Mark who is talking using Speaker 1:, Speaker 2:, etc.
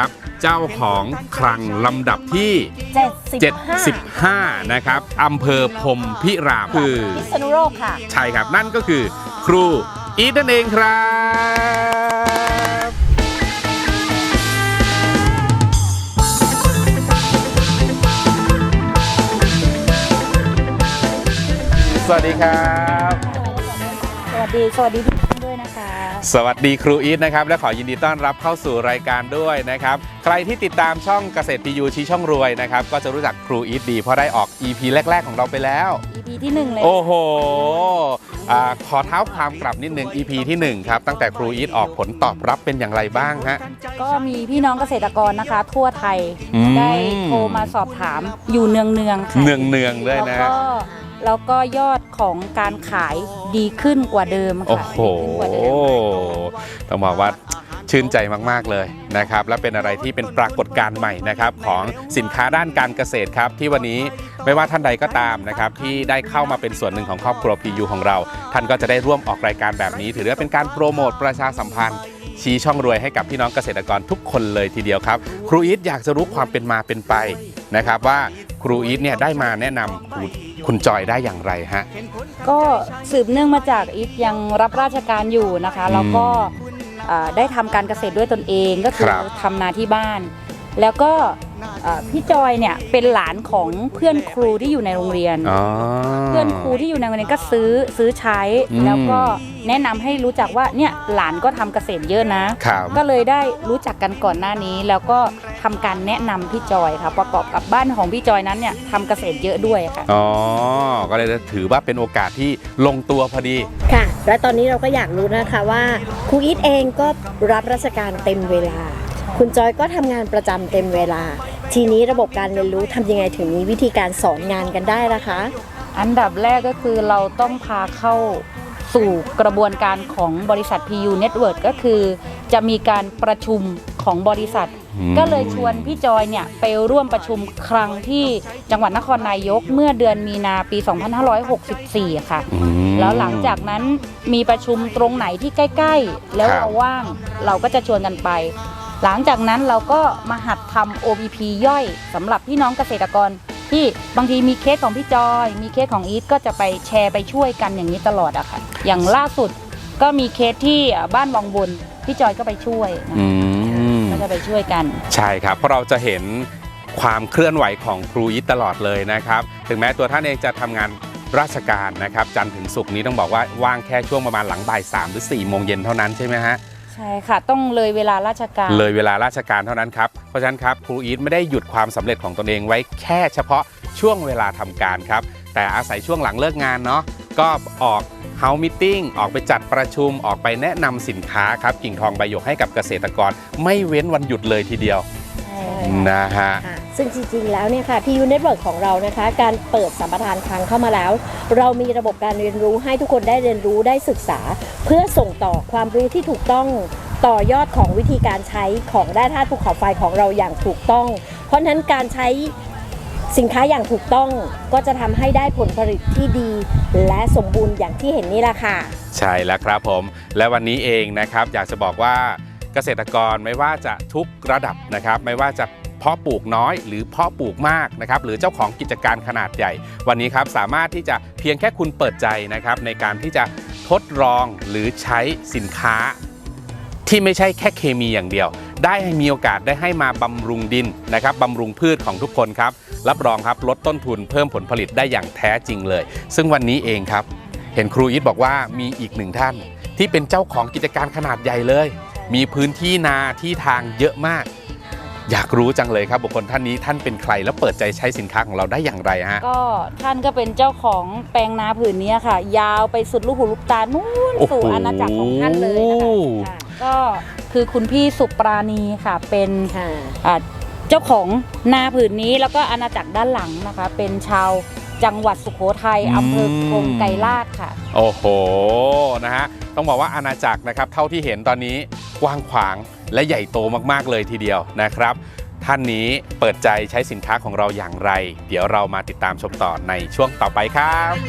Speaker 1: นะครับ เจ้าของคลังลำดับที่
Speaker 2: 75
Speaker 1: 75 นะครับอำเภอพรหมพิรามคือ
Speaker 2: พิษณุโลกค่ะ
Speaker 1: ใช่ครับ นั่นก็คือครูอีทนั่นเองครับ สวัสดีครับ
Speaker 2: สวัสดี สวัสดีทุก
Speaker 1: สวัสดีครูอีทนะครับและขอยินดีต้อนรับเข้าสู่รายการด้วยนะครับ ใครที่ติดตามช่องเกษตรพียูชี้ช่องรวยนะครับ ก็จะรู้จักครูอีทดีเพราะได้ออก EP แรก ๆ ของเราไปแล้ว
Speaker 2: EP ที่หนึ่งเลย
Speaker 1: โอ้โหอาขอเท้าความกลับนิดนึง EP ที่ 1 ครับ ตั้งแต่ครูอีทออกผลตอบรับเป็นอย่างไรบ้างฮะ
Speaker 2: ก็มีพี่น้องเกษตรกรนะคะ ทั่วไทย
Speaker 1: อืม
Speaker 2: ได้โทรมาสอบถามอยู่เนืองเนืองๆค่ะ
Speaker 1: เนืองเนืองๆเลย
Speaker 2: แล้ว
Speaker 1: นะ
Speaker 2: ก็แล้วก็ยอด ของการขายดีขึ้นกว่าเดิมค่ะ
Speaker 1: โอ้โห
Speaker 2: ดีขึ้นกว่าเดิม
Speaker 1: ต้องบอกว่าชื่นใจมากๆเลยนะครับ และเป็นอะไรที่เป็นปรากฏการณ์ใหม่นะครับของสินค้าด้านการเกษตรครับ ที่วันนี้ไม่ว่าท่านใดก็ตามนะครับที่ได้เข้ามาเป็นส่วนหนึ่งของครอบครัว PU ของเรา ท่านก็จะได้ร่วมออกรายการแบบนี้ ถือว่าเป็นการโปรโมทประชาสัมพันธ์ ชี้ช่องรวยให้กับพี่น้องเกษตรกรทุกคนเลยทีเดียวครับ ครูอีทอยากจะรู้ความเป็นมาเป็นไปนะครับว่าครูอีทเนี่ยได้มาแนะนำคุณ คุณจอยได้อย่างไรฮะ
Speaker 2: ก็สืบเนื่องมาจากอีทยังรับราชการอยู่นะคะ แล้วก็อ่าได้ทำการเกษตรด้วยตนเองก็คือ
Speaker 1: ครับ
Speaker 2: ทำนาที่บ้าน แล้วก็ อ่าพี่จอยเนี่ยเป็นหลานของเพื่อนครูที่อยู่ในโรงเรียน
Speaker 1: อ๋อ
Speaker 2: เพื่อนครูที่อยู่ในโรงเรียนก็ซื้อซื้อใช้
Speaker 1: อืม
Speaker 2: แล้วก็แนะนำให้รู้จักว่าเนี่ยหลานก็ทำเกษตรเยอะนะ
Speaker 1: ครับ
Speaker 2: ก็เลยได้รู้จักกันก่อนหน้านี้ แล้วก็ทำการแนะนำพี่จอยค่ะประกอบกับบ้านของพี่จอยนั้นเนี่ยทำเกษตรเยอะด้วยค่ะ
Speaker 1: อ๋อ ก็เลยถือว่าเป็นโอกาสที่ลงตัวพอดี
Speaker 3: ค่ะ และตอนนี้เราก็อยากรู้นะคะว่าครูอีทเองก็รับราชการเต็มเวลา คุณจอยก็ทำงานประจำเต็มเวลา ทีนี้ระบบการเรียนรู้ทำยังไงถึงมีวิธีการสอนงานกันได้ล่ะคะ
Speaker 2: อันดับแรกก็คือเราต้องพาเข้าสู่กระบวนการของบริษัท PU Network ก็คือจะมีการประชุมของบริษัท
Speaker 1: อืม
Speaker 2: ก็เลยชวนพี่จอยเนี่ยไปร่วมประชุมครั้งที่จังหวัดนครนายกเมื่อเดือนมีนาปี 2564 ค่ะ
Speaker 1: อืม
Speaker 2: แล้วหลังจากนั้นมีประชุมตรงไหนที่ใกล้ ๆ แล้ว
Speaker 1: ครับ
Speaker 2: เราว่างเราก็จะชวนกันไป หลังจากนั้นเราก็มาหัดทำ OBP ย่อยสำหรับพี่น้องเกษตรกร ที่บางทีมีเคสของพี่จอย มีเคสของอีทก็จะไปแชร์ไปช่วยกันอย่างนี้ตลอดอะค่ะ อย่างล่าสุดก็มีเคสที่บ้านวังบนพี่จอยก็ไปช่วยนะ
Speaker 1: อืม
Speaker 2: ก็จะไปช่วยกัน
Speaker 1: ใช่ครับ เพราะเราจะเห็นความเคลื่อนไหวของครูยิตตลอดเลยนะครับ ถึงแม้ตัวท่านเองจะทำงานราชการนะครับ จันทร์ถึงศุกร์นี้ต้องบอกว่าว่างแค่ช่วงประมาณหลังบ่ายสามหรือ4ี่โมงเย็นเท่านั้นใช่ไหมฮะ
Speaker 2: ใช่ค่ะ ต้องเลยเวลาราชการ
Speaker 1: เลยเวลาราชการเท่านั้นครับ เพราะฉะนั้นครับครูอีทไม่ได้หยุดความสำเร็จของตนเองไว้แค่เฉพาะช่วงเวลาทำการครับ แต่อาศัยช่วงหลังเลิกงานเนาะก็ออกเฮาส์มิทติ้งออกไปจัดประชุมออกไปแนะนำสินค้าครับกิ่งทองใบหยกให้กับเกษตรกร ไม่เว้นวันหยุดเลยทีเดียว
Speaker 2: ใช่
Speaker 1: นะฮะ
Speaker 3: ค่ะ ซึ่งจริงๆแล้วเนี่ยค่ะ PU Network ของเรานะคะ การเปิดสัมปทานคลังเข้ามาแล้ว เรามีระบบการเรียนรู้ให้ทุกคนได้เรียนรู้ได้ศึกษา เพื่อส่งต่อความรู้ที่ถูกต้องต่อยอดของวิธีการใช้ของแร่ธาตุภูเขาไฟของเราอย่างถูกต้อง เพราะฉะนั้นการใช้สินค้าอย่างถูกต้องก็จะทำให้ได้ผลผลิตที่ดี และสมบูรณ์อย่างที่เห็นนี่แหละค่ะ
Speaker 1: ใช่แล้วครับผม และวันนี้เองนะครับ อยากจะบอกว่าเกษตรกรไม่ว่าจะทุกระดับนะครับ ไม่ว่าจะ เพาะปลูกน้อย หรือเพาะปลูกมากนะครับหรือเจ้าของกิจการขนาดใหญ่ วันนี้ครับสามารถที่จะเพียงแค่คุณเปิดใจนะครับในการที่จะทดลองหรือใช้สินค้า ที่ไม่ใช่แค่เคมีอย่างเดียว ได้ให้มีโอกาสได้ให้มาบำรุงดินนะครับบำรุงพืชของทุกคนครับรับรองครับลดต้นทุนเพิ่มผลผลิตได้อย่างแท้จริงเลย ซึ่งวันนี้เองครับ เห็นครูอีทบอกว่ามีอีกหนึ่งท่าน ที่เป็นเจ้าของกิจการขนาดใหญ่เลย มีพื้นที่นาที่ทางเยอะมาก อยากรู้จังเลยครับบุคคลท่านนี้ท่านเป็นใครแล้วเปิดใจใช้สินค้าของเราได้อย่างไรฮะ
Speaker 2: ก็ท่านก็เป็นเจ้าของแปลงนาผืนนี้ค่ะ ยาวไปสุดลูกหูลูกตานู่น
Speaker 1: โอ้โห
Speaker 2: สู่อาณาจักรของท่านเลยนะคะค่ะก็คือคุณพี่สุปราณีค่ะเป็น
Speaker 3: ค่ะ
Speaker 2: อ่าเจ้าของนาผืนนี้แล้วก็อาณาจักรด้านหลังนะคะ เป็นชาวจังหวัดสุโขทัย
Speaker 1: อืม
Speaker 2: อำเภอคงไกรลาดค่ะ
Speaker 1: โอ้โหนะฮะต้องบอกว่าอาณาจักรนะครับเท่าที่เห็นตอนนี้กว้างขวาง และใหญ่โตมากๆเลยทีเดียวนะครับ ท่านนี้เปิดใจใช้สินค้าของเราอย่างไร เดี๋ยวเรามาติดตามชมต่อในช่วงต่อไปครับ